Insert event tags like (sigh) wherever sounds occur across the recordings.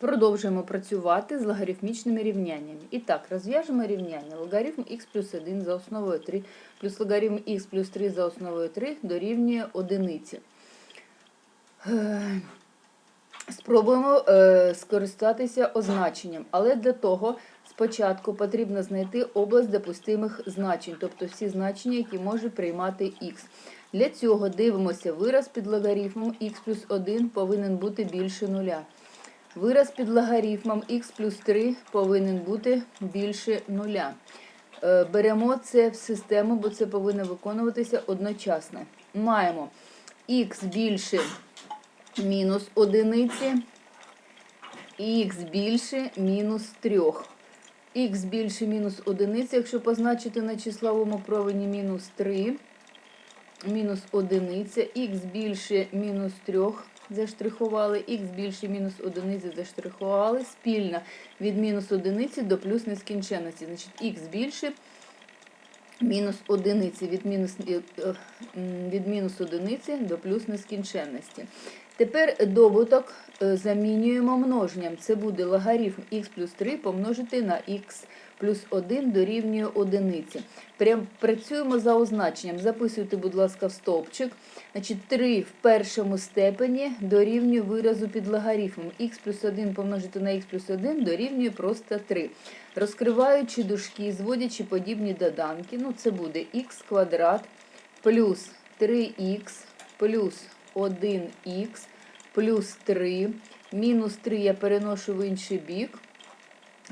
Продовжуємо працювати з логарифмічними рівняннями. І так, розв'яжемо рівняння. Логарифм х плюс 1 за основою 3 плюс логарифм х плюс 3 за основою 3 дорівнює одиниці. Е, Спробуємо е, скористатися означенням, але для того спочатку потрібно знайти область допустимих значень, тобто всі значення, які може приймати х. Для цього дивимося вираз під логарифмом х плюс 1 повинен бути більше нуля. Вираз під логарифмом х плюс 3 повинен бути більше нуля. Е, Беремо це в систему, бо це повинно виконуватися одночасно. Маємо х більше мінус одиниці, х більше мінус 3. х більше мінус одиниці, якщо позначити на числовому провині мінус 3, мінус одиниця, х більше мінус 3 заштрихували, х більше мінус одиниці заштрихували, спільно від мінус одиниці до плюс нескінченності. Значить, х більше мінус одиниці від мінус, е, е, від мінус одиниці до плюс нескінченності. Тепер добуток е, замінюємо множенням. Це буде логарифм х плюс 3 помножити на х плюс 1 дорівнює одиниці. Прям працюємо за означенням. Записуйте, будь ласка, в стовпчик. Значить, 3 в першому степені дорівнює виразу під логарифмом. х плюс 1 помножити на х плюс 1 дорівнює просто 3. Розкриваючи дужки, зводячи подібні доданки, ну це буде х квадрат плюс 3х плюс 1х плюс 3, мінус 3 я переношу в інший бік,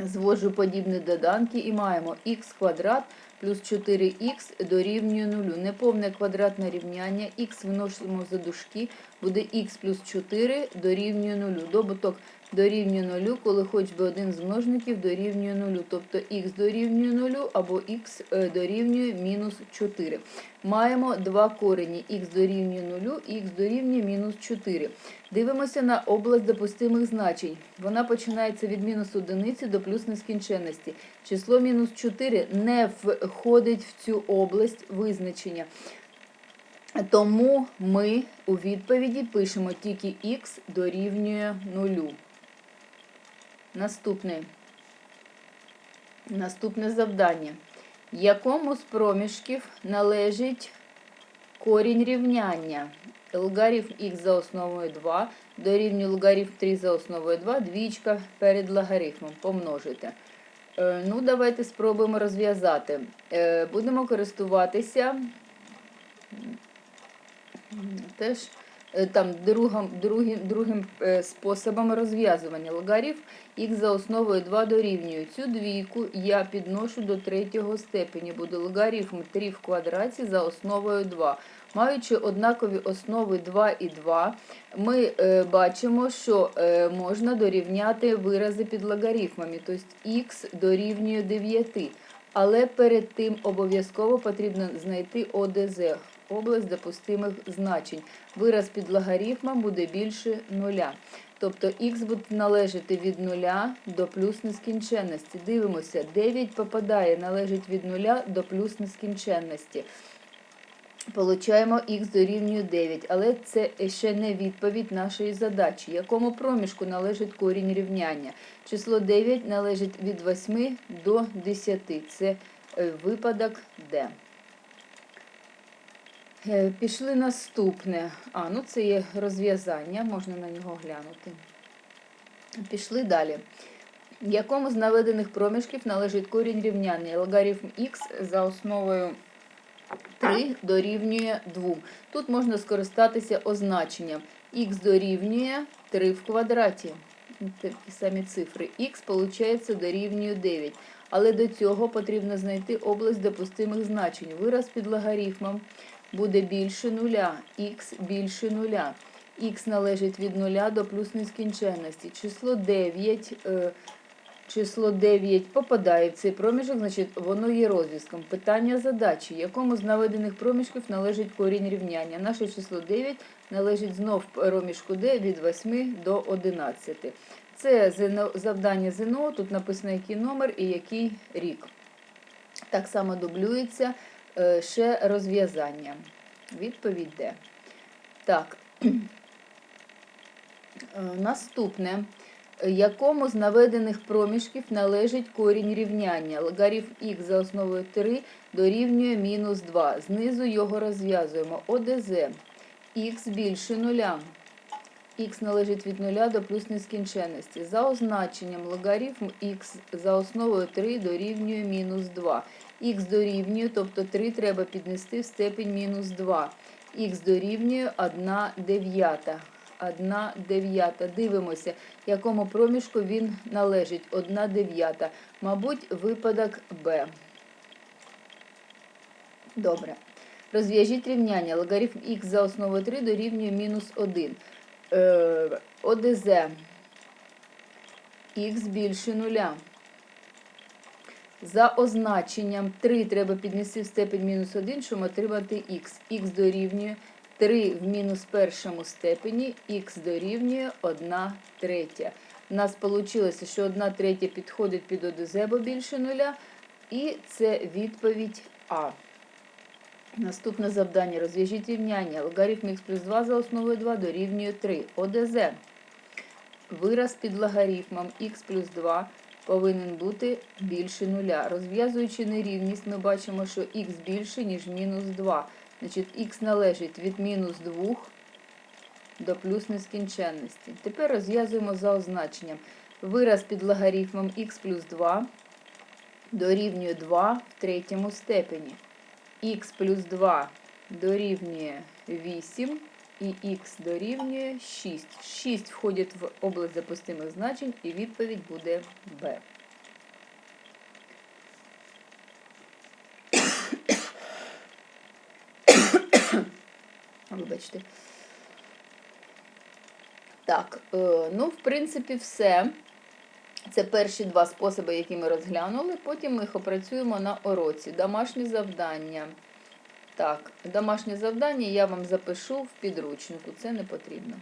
зводжу подібні доданки і маємо х квадрат плюс 4х дорівнює 0. Неповне квадратне рівняння, х виносимо за дужки, буде х плюс 4 дорівнює 0. Добуток дорівнює 0, коли хоч би один з множників дорівнює 0. Тобто х дорівнює 0 або х е, дорівнює мінус 4. Маємо два корені х дорівнює 0, х дорівнює мінус 4. Дивимося на область допустимих значень. Вона починається від мінус 1 до плюс нескінченності. Число мінус 4 не входить в цю область визначення. Тому ми у відповіді пишемо тільки х дорівнює 0. Наступне. Наступне завдання. Якому з проміжків належить корінь рівняння? Логарифм х за основою 2 дорівнює логарифм 3 за основою 2, двічка перед логарифмом. Помножити. Е, Ну, давайте спробуємо розв'язати. Е, Будемо користуватися теж там другим, другим, другим е, способом розв'язування. Логарифм х за основою 2 дорівнює. Цю двійку я підношу до третього степені. Буде логарифм 3 в квадраті за основою 2. Маючи однакові основи 2 і 2, ми е, бачимо, що е, можна дорівняти вирази під логарифмами, тобто х дорівнює 9. Але перед тим обов'язково потрібно знайти ОДЗ, область допустимих значень. Вираз під логарифмом буде більше нуля. Тобто х буде належати від нуля до плюс нескінченності. Дивимося, 9 попадає, належить від нуля до плюс нескінченності. Получаємо х дорівнює 9, але це ще не відповідь нашої задачі. Якому проміжку належить корінь рівняння? Число 9 належить від 8 до 10. Це е, випадок Д. Е, Пішли наступне. А, ну це є розв'язання, можна на нього глянути. Пішли далі. Якому з наведених проміжків належить корінь рівняння? Логарифм х за основою 3 дорівнює 2. Тут можна скористатися означенням. х дорівнює 3 в квадраті. Такі самі цифри. х, виходить, дорівнює 9. Але до цього потрібно знайти область допустимих значень. Вираз під логарифмом буде більше нуля, х більше нуля. х належить від нуля до плюс нескінченності. Число 9, е, число 9 попадає в цей проміжок, значить воно є розв'язком. Питання задачі, якому з наведених проміжків належить корінь рівняння. Наше число 9 належить знов проміжку d від 8 до 11. Це завдання ЗНО, тут написано який номер і який рік. Так само дублюється ще розв'язання. Відповідь Д. Так. Е, Наступне. Якому з наведених проміжків належить корінь рівняння? Логарифм х за основою 3 дорівнює мінус 2. Знизу його розв'язуємо. ОДЗ. х більше нуля. х належить від нуля до плюс нескінченності. За означенням логарифм х за основою 3 дорівнює мінус 2. Х дорівнює, тобто 3 треба піднести в степень мінус 2. х дорівнює 1 дев'ята. 1 дев'ята. Дивимося, якому проміжку він належить. 1 дев'ята. Мабуть, випадок Б. Добре. Розв'яжіть рівняння. Логарифм х за основою 3 дорівнює мінус 1. Е, ОДЗ. Х більше нуля. За означенням 3 треба піднести в степень мінус 1, щоб отримати х. х дорівнює 3 в мінус першому степені, х дорівнює 1 третя. У нас вийшло, що 1 третя підходить під ОДЗ, бо більше нуля. І це відповідь А. Наступне завдання. Розв'яжіть рівняння. Логарифм х плюс 2 за основою 2 дорівнює 3. ОДЗ. Вираз під логарифмом х плюс 2 повинен бути більше нуля. Розв'язуючи нерівність, ми бачимо, що х більше, ніж мінус 2. Значить, х належить від мінус 2 до плюс нескінченності. Тепер розв'язуємо за означенням. Вираз під логарифмом х плюс 2 дорівнює 2 в третьому степені. х плюс 2 дорівнює 8 і х дорівнює 6. 6 входить в область запустимих значень і відповідь буде Б. (coughs) Вибачте. Так, е, ну, в принципі, все. Це перші два способи, які ми розглянули. Потім ми їх опрацюємо на уроці. Домашнє завдання. Так, домашнє завдання я вам запишу в підручнику, це не потрібно.